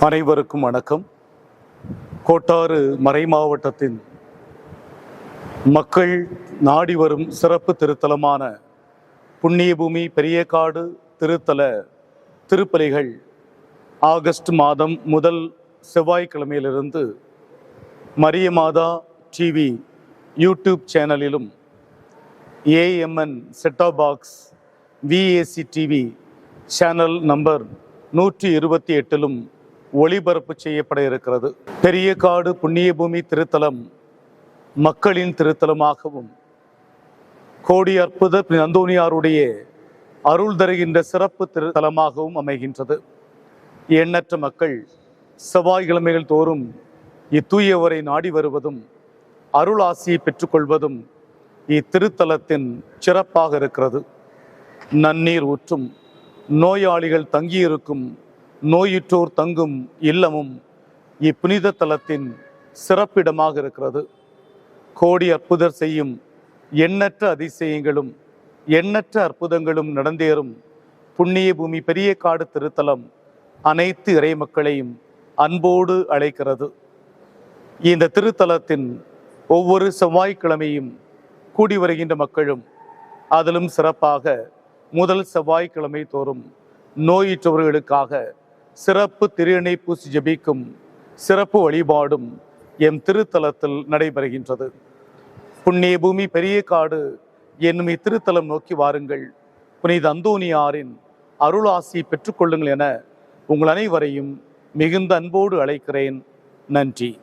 அனைவருக்கும் வணக்கம். கோட்டாறு மறை மாவட்டத்தின் மக்கள் நாடி வரும் சிறப்பு திருத்தலமான புண்ணியபூமி பெரியகாடு திருத்தல திருப்பலிகள் ஆகஸ்ட் மாதம் முதல் செவ்வாய்க்கிழமையிலிருந்து மரிய மாதா டிவி யூடியூப் சேனலிலும் AMN set top box VAC TV channel number நூற்றி இருபத்தி எட்டிலும் ஒளிபரப்பு செய்யப்பட இருக்கிறது. பெரிய காடு புண்ணியபூமி திருத்தலம் மக்களின் திருத்தலமாகவும் கோடி அற்புத நந்தோனியாருடைய அருள் தருகின்ற சிறப்பு திருத்தலமாகவும் அமைகின்றது. எண்ணற்ற மக்கள் செவ்வாய்க்கிழமைகள் தோறும் இத்தூயவரை நாடி வருவதும் அருள் ஆசியை பெற்றுக்கொள்வதும் இத்திருத்தலத்தின் சிறப்பாக இருக்கிறது. நன்னீர் ஊற்றும் நோயாளிகள் தங்கியிருக்கும் நோயுற்றோர் தங்கும் இல்லமும் இப்புனித தலத்தின் சிறப்பிடமாக இருக்கிறது. கோடி அற்புதர் செய்யும் எண்ணற்ற அதிசயங்களும் எண்ணற்ற அற்புதங்களும் நடந்தேறும். புண்ணிய பூமி பெரிய காடு திருத்தலம் அனைத்து இறை மக்களையும் அன்போடு அழைக்கிறது. இந்த திருத்தலத்தின் ஒவ்வொரு செவ்வாய்க்கிழமையும் கூடி வருகின்ற மக்களும் அதிலும் சிறப்பாக முதல் செவ்வாய்க்கிழமை தோறும் நோயுற்றவர்களுக்காக சிறப்பு திருநெய் பூசி ஜெபிக்கும் சிறப்பு வழிபாடும் எம் திருத்தலத்தில் நடைபெறுகின்றது. புண்ணிய பூமி பெரிய காடு என்னும் இத்திருத்தலம் நோக்கி வாருங்கள். புனித அந்தோனியாரின் அருளாசி பெற்றுக்கொள்ளுங்கள் என உங்கள் அனைவரையும் மிகுந்த அன்போடு அழைக்கிறேன். நன்றி.